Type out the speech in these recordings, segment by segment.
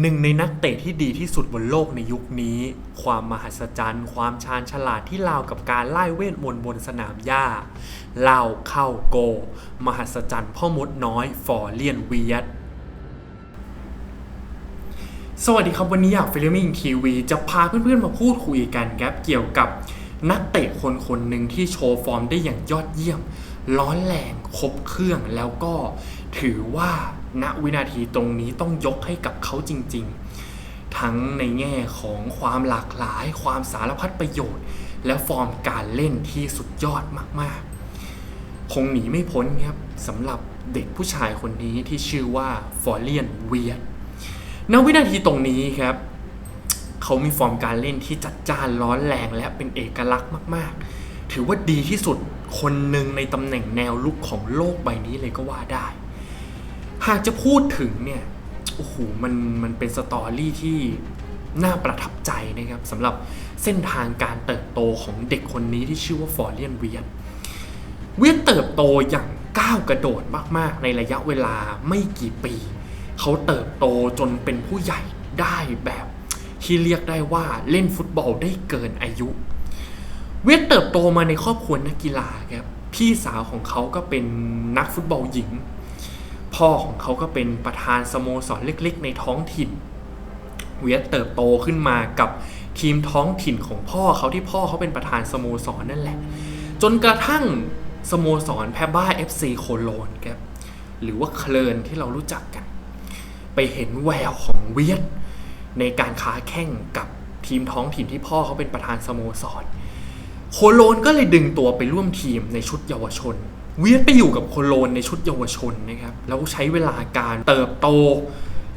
หนึ่งในนักเตะที่ดีที่สุดบนโลกในยุคนี้ ความมหัศจรรย์ ความชาญฉลาดที่ราวกับการไล่เวทมนต์บนสนามหญ้าเล่าเข้าโก มหัศจรรย์พ่อมดน้อยฟอร์เลียนเวียดสวัสดีครับ วันนี้อยากฟิลมิ่งทีวีจะพาเพื่อนๆมาพูดคุยกันครับเกี่ยวกับนักเตะคนคนหนึ่งที่โชว์ฟอร์มได้อย่างยอดเยี่ยม ร้อนแรงครบเครื่องแล้วก็ถือว่า ณวินาทีตรงนี้ต้องยกให้กับเขาจริง ๆ ทั้งในแง่ของความหลากหลาย ความสารพัดประโยชน์ และฟอร์มการเล่นที่สุดยอดมากๆ คงหนีไม่พ้นครับสำหรับเด็กผู้ชายคนนี้ที่ชื่อว่าฟอร์เลียนเวียดณวินาทีตรงนี้ครับ เขามีฟอร์มการเล่นที่จัดจ้านร้อนแรงและเป็นเอกลักษณ์มาก ๆ ถือว่าดีที่สุดคนหนึ่งในตำแหน่งแนวลุกของโลกใบนี้เลยก็ว่าได้ หากจะพูดถึงเนี่ยโอ้โหมันมันเป็นสตอรี่ที่น่าประทับใจนะครับสำหรับเส้นทางการเติบโตของเด็กคนนี้ที่ชื่อว่าฟอร์เลียนเวียนเวียนเติบโตอย่างก้าวกระโดดมาก ๆ ในระยะเวลาไม่กี่ปี เขาเติบโตจนเป็นผู้ใหญ่ได้แบบที่เรียกได้ว่าเล่นฟุตบอลได้เกินอายุ เวียดเติบโตมาในครอบครัวนักกีฬาครับพี่สาวของเขาก็เป็นนักฟุตบอลหญิง พ่อของเขาก็เป็นประธานสโมสรเล็กๆ ในท้องถิ่น เวียดเติบโตขึ้นมากับทีมท้องถิ่นของพ่อเขาที่พ่อเขาเป็นประธานสโมสรนั่นแหละ จนกระทั่งสโมสรแพบ้า FC โคโลนครับหรือว่าเคลินที่เรารู้จักกัน ไปเห็นแววของเวียดในการค้าแข่งกับทีมท้องถิ่นที่พ่อเขาเป็นประธานสโมสร โคโลนก็เลยดึงตัวไปร่วมทีมในชุดเยาวชน เวียดไปอยู่กับโคโลนในชุดเยาวชนนะครับ แล้วใช้เวลาการเติบโต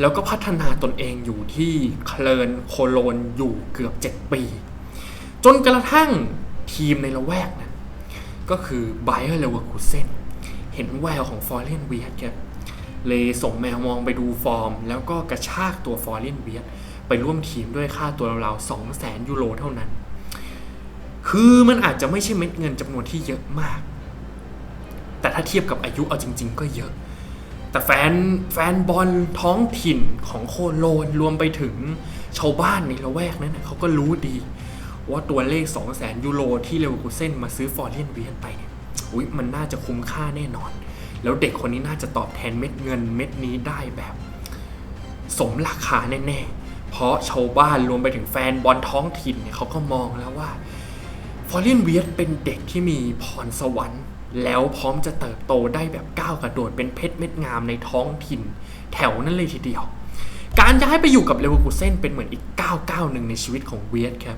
แล้วก็พัฒนาตนเองอยู่ที่เคลินโคโลนอยู่เกือบ 7 ปี จนกระทั่งทีมในละแวกนั้นก็คือไบเออร์เลเวอร์คูเซนเห็นแววของฟอร์เรนเวียดครับเลยส่งแมวมองไปดูฟอร์ม แล้วก็กระชากตัวฟอร์เรนเวียดไปร่วมทีมด้วยค่าตัวราวๆ2 0 0 0 0 0 ยูโรเท่านั้น คือมันอาจจะไม่ใช่เม็ดเงินจำนวนที่เยอะมาก แต่ถ้าเทียบกับอายุเอาจริง ๆ ก็เยอะ แต่แฟนแฟนบอลท้องถิ่นของโคโลนรวมไปถึงชาวบ้านในละแวกนั้นเขาก็รู้ดี ว่าตัวเลข 2 0 0 0 0 0 ยูโรที่เลวอร์คูเซนมาซื้อฟอร์เรียนเวียนไปเนี่ยอุ๊ยมันน่าจะคุ้มค่าแน่นอน แล้วเด็กคนนี้น่าจะตอบแทนเม็ดเงินเม็ดนี้ได้แบบ สมราคาแน่ๆ เพราะชาวบ้านรวมไปถึงแฟนบอลท้องถิ่นเนี่ยเขาก็มองแล้วว่าฟอร์เรียนเวียดเป็นเด็กที่มีพรสวรรค์ แล้วพร้อมจะเติบโตได้แบบก้าวกระโดดเป็นเพชรเม็ดงามในท้องถิ่น แถวนั้นเลยทีเดียว การย้ายไปอยู่กับเลเวอร์คูเซ่นเป็นเหมือนอีกก้าวก้าวหนึ่งในชีวิตของเวียดครับ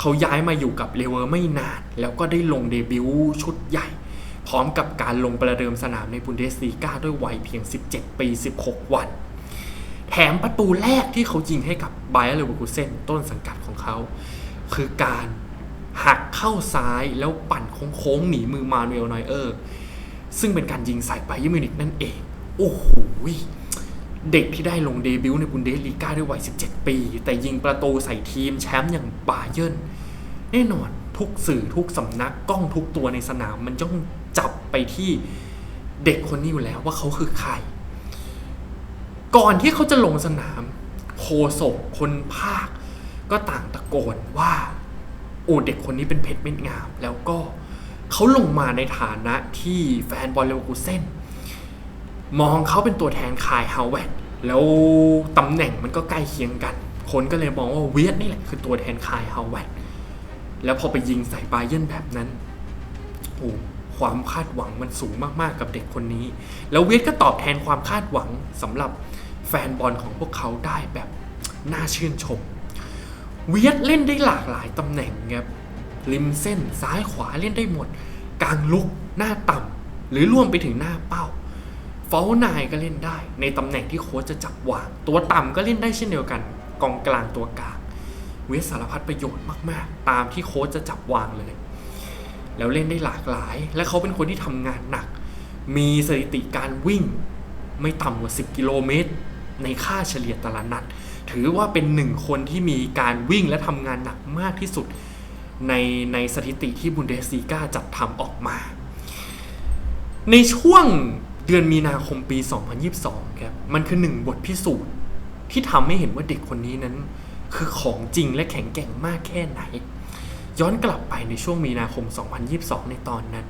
เขาย้ายมาอยู่กับเลเวอร์ไม่นาน แล้วก็ได้ลงเดบิวต์ชุดใหญ่ พร้อมกับการลงประเดิมสนามในบุนเดสลีกาด้วยวัยเพียง 17 ปี 16 วัน แถมประตูแรกที่เขายิงให้กับไบเออร์เลเวอร์คูเซนต้นสังกัดของเขา คือการ หักเข้าซ้ายแล้วปั่นโค้งๆหนีมือมานูเอลนอยเออร์ ซึ่งเป็นการยิงใส่ไบเยอร์มิวนิกนั่นเอง โอ้โหเด็กที่ได้ลงเดบิวต์ในบุนเดสลีกาด้วยวัย 17 ปี แต่ยิงประตูใส่ทีมแชมป์อย่างบาเยิร์นแน่นอนทุกสื่อทุกสำนักกล้องทุกตัวในสนามมันต้องจับไปที่เด็กคนนี้อยู่แล้วว่าเขาคือใคร ก่อนที่เขาจะลงสนามโคศกคนภาค ก็ต่างตะโกนว่า โอ้เด็กคนนี้เป็นเพชรเม็ดงาม แล้วก็เขาลงมาในฐานะที่แฟนบอลเลวกูเซนมองเขาเป็นตัวแทนคายฮาวเวดแล้วตำแหน่งมันก็ใกล้เคียงกัน คนก็เลยมองว่าเวียดนี่แหละคือตัวแทนคายฮาวเวดแล้วพอไปยิงใส่บาเยนแบบนั้นโอ้ความคาดหวังมันสูงมากๆกับเด็กคนนี้ แล้วเวียดก็ตอบแทนความคาดหวังสำหรับแฟนบอลของพวกเขาได้แบบน่าชื่นชม เวียดเล่นได้หลากหลายตำแหน่งครับริมเส้นซ้ายขวาเล่นได้หมด กลางลุกหน้าต่ำหรือรวมไปถึงหน้าเป้าเฟลนายก็เล่นได้ ในตำแหน่งที่โค้ชจะจับวาง ตัวต่ำก็เล่นได้เช่นเดียวกัน กองกลางตัวกลาง เวียดสารพัดประโยชน์มากๆ ตามที่โค้ชจะจับวางเลย แล้วเล่นได้หลากหลาย และเขาเป็นคนที่ทำงานหนัก มีสถิติการวิ่ง ไม่ต่ำกว่า 10 กิโลเมตร ในค่าเฉลี่ยแต่ละนัด ถือว่าเป็นหนึ่งคนที่มีการวิ่งและทำงานหนักมากที่สุดในในสถิติที่บุนเดสลีกาจัดทำออกมา ในช่วงเดือนมีนาคมปี 2022 ครับ มันคือหนึ่งบทพิสูจน์ที่ทำให้เห็นว่าเด็กคนนี้นั้น คือของจริงและแข็งแกร่งมากแค่ไหน ย้อนกลับไปในช่วงมีนาคม 2022 ในตอนนั้น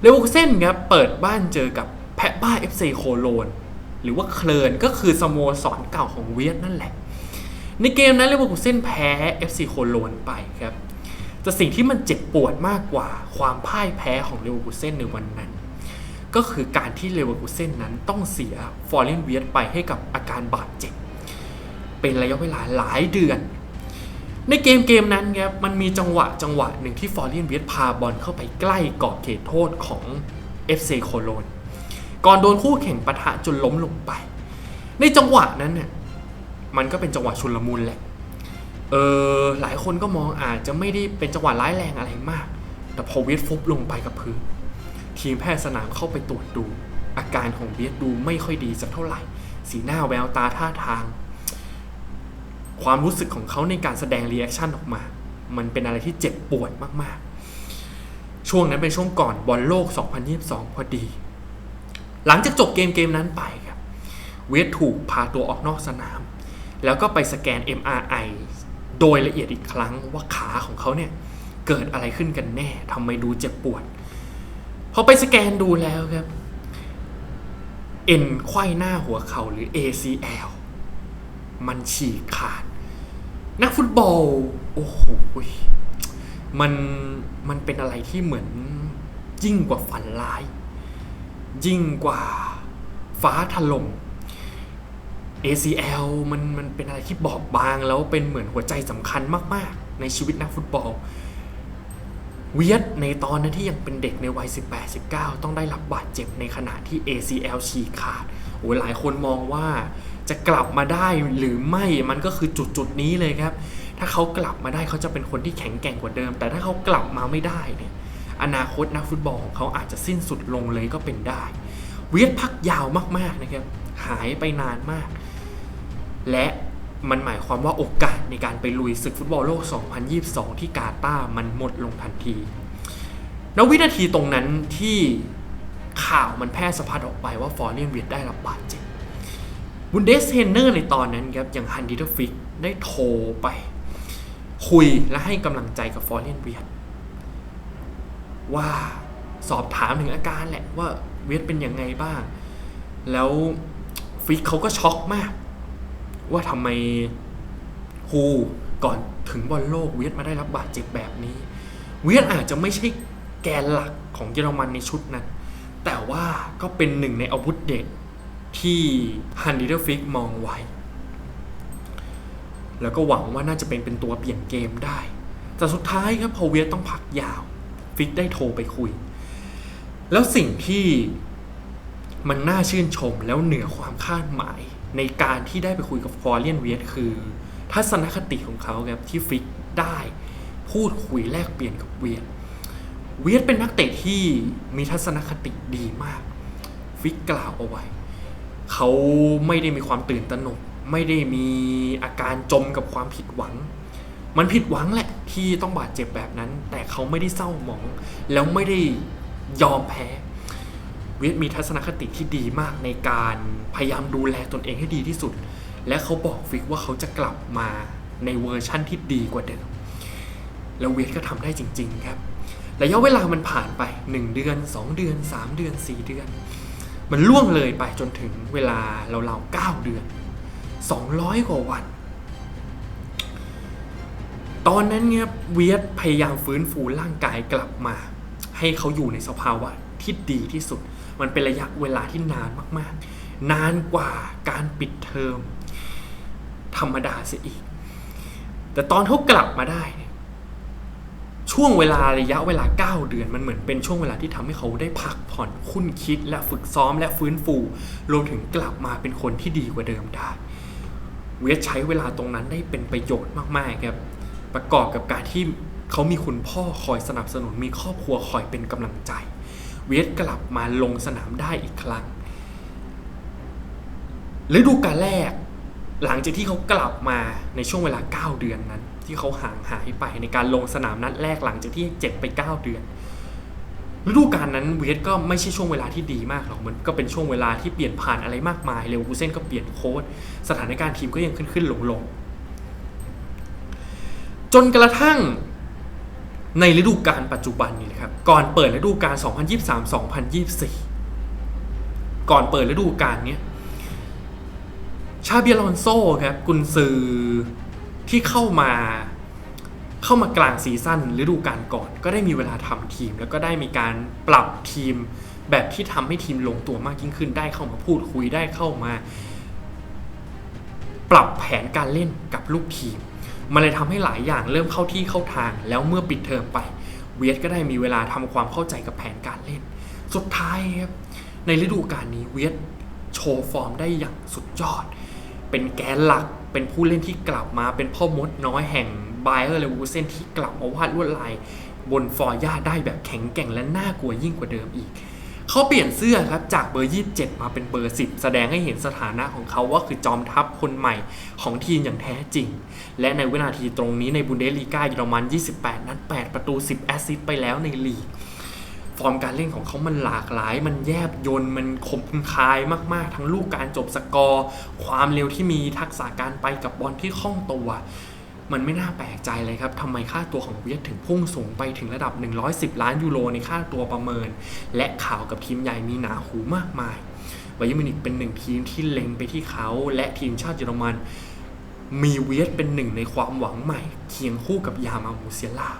เลวูเซนครับเปิดบ้านเจอกับแพะบ้า FC โคโลน หรือว่าเคลินก็คือสโมสรเก่าของเวียดนั่นแหละ ในเกมนั้นเลเวอร์คูเซ่นแพ้ FC โคโลนไปครับแต่สิ่งที่มันเจ็บปวดมากกว่าความพ่ายแพ้ของเลเวอร์คูเซ่นในวันนั้น ก็คือการที่เลเวอร์คูเซ่นนั้นต้องเสียฟอร์เรนเวียดไปให้กับอาการบาดเจ็บ เป็นระยะเวลาหลายเดือน ในเกมเกมนั้นครับมันมีจังหวะจังหวะหนึ่งที่ฟอร์เรนเวียดพาบอลเข้าไปใกล้กรอบเขตโทษของ FC โคโลน ก่อนโดนคู่แข่งปะทะจนล้มลงไป ในจังหวะนั้นเนี่ยมันก็เป็นจังหวะชุลมุนแหละ เออหลายคนก็มองอาจจะไม่ได้เป็นจังหวะร้ายแรงอะไรมาก แต่พอเวียดฟุบลงไปกับพื้น ทีมแพทย์สนามเข้าไปตรวจดู อาการของเวียดดูไม่ค่อยดีสักเท่าไหร่ สีหน้าแววตาท่าทาง ความรู้สึกของเขาในการแสดงรีแอคชั่นออกมา มันเป็นอะไรที่เจ็บปวดมากๆ ช่วงนั้นเป็นช่วงก่อนบอลโลก 2022 พอดี หลังจากจบเกมเกมนั้นไปครับ เวียดถูกพาตัวออกนอกสนาม แล้วก็ไปสแกน MRI โดยละเอียดอีกครั้งว่าขาของเขาเนี่ย เกิดอะไรขึ้นกันแน่ทำไมดูเจ็บปวด พอไปสแกนดูแล้วครับ เอ็นไขว้หน้าหัวเข่าหรือ ACL มันฉีกขาด นักฟุตบอล โอ้โหมันมันเป็นอะไรที่เหมือนยิ่งกว่าฝันร้าย ยิ่งกว่าฟ้าถล่ม ACL มันมันเป็นอะไรที่บอบบางแล้วเป็นเหมือนหัวใจสำคัญมาก ๆ ในชีวิตนักฟุตบอล เวียดในตอนนั้นที่ยังเป็นเด็กในวัย 18-19 ต้องได้รับบาดเจ็บในขณะที่ ACL ฉีกขาดโอ้ยหลายคนมองว่าจะกลับมาได้หรือไม่มันก็คือจุดจุดนี้เลยครับ ถ้าเขากลับมาได้เขาจะเป็นคนที่แข็งแกร่งกว่าเดิม แต่ถ้าเขากลับมาไม่ได้เนี่ย อนาคตนักฟุตบอลของเขาอาจจะสิ้นสุดลงเลยก็เป็นได้ เวียดพักยาวมากๆนะครับหายไปนานมาก และมันหมายความว่าโอกาสในการไปลุยศึกฟุตบอลโลก 2022 ที่กาตาร์มันหมดลงทันทีณวินาทีตรงนั้นที่ข่าวมันแพร่สะพัดออกไปว่าฟอร์เรียนเวียดได้รับบาดเจ็บบุนเดสเทนเนอร์ในตอนนั้นครับอย่างฮันดิเทฟิกได้โทรไป คุยและให้กำลังใจกับฟอร์เรียนเวียด ว่าสอบถามถึงอาการแหละว่าเวียดเป็นยังไงบ้าง แล้วฟิกเขาก็ช็อกมาก ว่าทำไมฮูก่อนถึงบอลโลกเวียดมาได้รับบาดเจ็บแบบนี้ เวียดอาจจะไม่ใช่แกนหลักของเยอรมันในชุดนั้น แต่ว่าก็เป็นหนึ่งในอาวุธเด็ดที่ฮันดิเดอร์ฟิกมองไว้ แล้วก็หวังว่าน่าจะเป็นเป็นตัวเปลี่ยนเกมได้ แต่สุดท้ายครับพอเวียต้องพักยาว ฟิกได้โทรไปคุย แล้วสิ่งที่มันน่าชื่นชมแล้วเหนือความคาดหมายในการที่ได้ไปคุยกับฟอร์เรียนเวียดคือ ทัศนคติของเขาครับที่ฟิกได้พูดคุยแลกเปลี่ยนกับเวียด เวียดเป็นนักเตะที่มีทัศนคติดีมาก ฟิกกล่าวเอาไว้ เขาไม่ได้มีความตื่นตระหนก ไม่ได้มีอาการจมกับความผิดหวัง มันผิดหวังแหละ ที่ต้องบาดเจ็บแบบนั้น แต่เขาไม่ได้เศร้าหมอง แล้วไม่ได้ยอมแพ้เวียดมีทัศนคติที่ดีมากในการพยายามดูแลตนเองให้ดีที่สุด และเขาบอกฟิกว่าเขาจะกลับมาในเวอร์ชั่นที่ดีกว่าเดิม แล้วเวียดก็ทำได้จริง ๆ ครับ ระยะเวลามันผ่านไป 1 เดือน 2 เดือน 3 เดือน 4 เดือน มันล่วงเลยไปจนถึงเวลาเราๆ9เดือน 200 กว่าวัน ตอนนั้นเนี่ยเวียดพยายามฟื้นฟูร่างกายกลับมา ให้เขาอยู่ในสภาวะที่ดีที่สุด มันเป็นระยะเวลาที่นานมากๆ นานกว่าการปิดเทอม ธรรมดาเสียอีก แต่ตอนเขากลับมาได้ ช่วงเวลาระยะเวลา 9 เดือนมันเหมือนเป็นช่วงเวลาที่ทำให้เขาได้พักผ่อนคุ้นคิดและฝึกซ้อมและฟื้นฟู รวมถึงกลับมาเป็นคนที่ดีกว่าเดิมได้ เวทใช้เวลาตรงนั้นได้เป็นประโยชน์มากๆครับ ประกอบกับการที่เขามีคุณพ่อคอยสนับสนุนมีครอบครัวคอยเป็นกำลังใจ เวทกลับมาลงสนามได้อีกครั้งฤดูกาลแรก หลังจากที่เขากลับมาในช่วงเวลา 9 เดือนนั้น ที่เขาห่างหายไปในการลงสนามนัดแรกหลังจากที่เจ็บไป 9 เดือนฤดูกาลนั้นเวสก็ไม่ใช่ช่วงเวลาที่ดีมากหรอกมันก็เป็นช่วงเวลาที่เปลี่ยนผ่านอะไรมากมายเลวกูเซนก็เปลี่ยนโค้ดสถานการณ์ทีมก็ยังขึ้นขึ้นลงลง จนกระทั่งในฤดูกาลปัจจุบันนี้เลยครับ ก่อนเปิดฤดูกาล 2023-2024 ก่อนเปิดฤดูกาลเนี้ยชาเบียลอนโซครับกุนซือที่เข้ามาเข้ามากลางซีซั่นฤดูกาลก่อน ก็ได้มีเวลาทำทีม แล้วก็ได้มีการปรับทีมแบบที่ทำให้ทีมลงตัวมากยิ่งขึ้นได้เข้ามาพูดคุยได้เข้ามา ปรับแผนการเล่นกับลูกทีม มันเลยทำให้หลายอย่างเริ่มเข้าที่เข้าทาง แล้วเมื่อปิดเทอมไป เวียดก็ได้มีเวลาทำความเข้าใจกับแผนการเล่น สุดท้ายครับในฤดูกาลนี้เวียดโชว์ฟอร์มได้อย่างสุดยอด เป็นแกนหลักเป็นผู้เล่นที่กลับมาเป็นพ่อมดน้อยแห่งไบเออร์เลวูเซนที่กลับมาวาดลวดลายบนฟอร์ย่าได้แบบแข็งแกร่งและน่ากลัวยิ่งกว่าเดิมอีก เขาเปลี่ยนเสื้อครับจากเบอร์ 27 มาเป็นเบอร์ 10 แสดงให้เห็นสถานะของเขาว่าคือจอมทัพคนใหม่ของทีมอย่างแท้จริง และในวินาทีตรงนี้ในบุนเดสลีกาเยอรมัน 28 นัด 8 ประตู 10 แอสซิสต์ไปแล้วในลีก ฟอร์มการเล่นของเขามันหลากหลาย มันแยบยนต์มันคมคายมาก ๆ ทั้งลูกการจบสกอร์ ความเร็วที่มีทักษะการไปกับบอลที่คล่องตัว มันไม่น่าแปลกใจเลยครับทำไมค่าตัวของเวียดถึงพุ่งสูงไปถึงระดับ 110 ล้านยูโรในค่าตัวประเมิน และข่าวกับทีมใหญ่มีหนาหูมากมายไบเยอร์มิวนิกเป็นหนึ่งทีมที่เล็งไปที่เขา และทีมชาติเยอรมันมีเวียดเป็นหนึ่งในความหวังใหม่ เคียงคู่กับยามามูเซียลา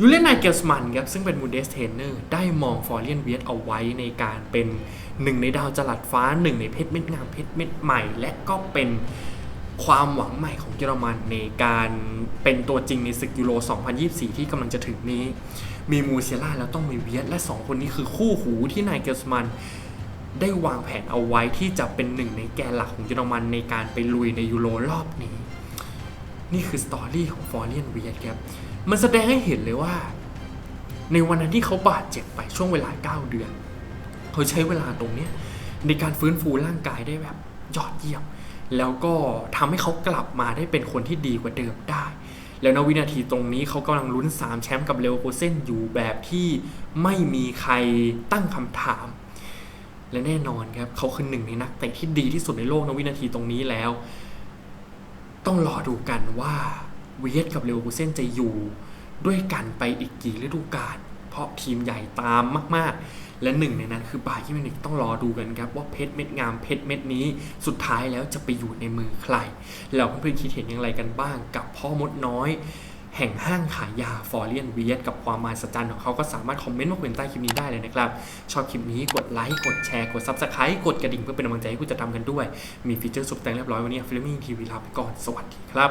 ยูเลนไนเกลสมันครับซึ่งเป็นมูเดสเทนเนอร์ได้มองฟอร์เรียนเวียดเอาไว้ในการเป็นหนึ่งในดาวจลัดฟ้าหนึ่งในเพชรเม็ดงามเพชรเม็ดใหม่ และก็เป็น ความหวังใหม่ของเยอรมันในการเป็นตัวจริงในศึกยูโร 2024 ที่กำลังจะถึงนี้ มีมูเซียล่าแล้วต้องมีเวียดและ 2 คนนี้คือคู่หูที่ไนเกลสมันได้วางแผนเอาไว้ที่จะเป็นหนึ่งในแกนหลักของเยอรมันในการไปลุยในยูโรรอบนี้ นี่คือสตอรี่ของฟอร์เรียนเวียดครับมันแสดงให้เห็นเลยว่า ในวันนั้นที่เขาบาดเจ็บไปช่วงเวลา 9 เดือน เขาใช้เวลาตรงนี้ในการฟื้นฟูร่างกายได้แบบยอดเยี่ยม แล้วก็ทำให้เขากลับมาได้เป็นคนที่ดีกว่าเดิมได้ แล้วในวินาทีตรงนี้เขากำลังลุ้น 3 แชมป์กับเลโอโคเซนอยู่แบบที่ไม่มีใครตั้งคำถาม และแน่นอนครับเขาคือหนึ่งในนักเตะที่ดีที่สุดในโลกในวินาทีตรงนี้แล้ว ต้องรอดูกันว่าเวียดกับเลโอคูเซนจะอยู่ด้วยกันไปอีกกี่ฤดูกาลเพราะทีมใหญ่ตามมาก ๆ และหนึ่งในนั้นคือบาเยิร์นมิวนิกต้องรอดูกันครับว่าเพชรเม็ดงามเพชรเม็ดนี้สุดท้ายแล้วจะไปอยู่ในมือใคร แล้วเพื่อนๆคิดเห็นอย่างไรกันบ้างกับพ่อมดน้อยแห่งห้างขายยาฟอร์เรียนเวียดกับความมหัศจรรย์ของเขาก็สามารถคอมเมนต์มาคุยนใต้คลิปนี้ได้เลยนะครับ ชอบคลิปนี้กดไลค์กดแชร์กด Subscribe กดกระดิ่งเพื่อเป็นกำลังใจให้ผู้จัดทำกันด้วย มีฟีเจอร์สุดแต่งเรียบร้อยวันนี้ฟิล์มมิ่งทีวีลาไปก่อนสวัสดีครับ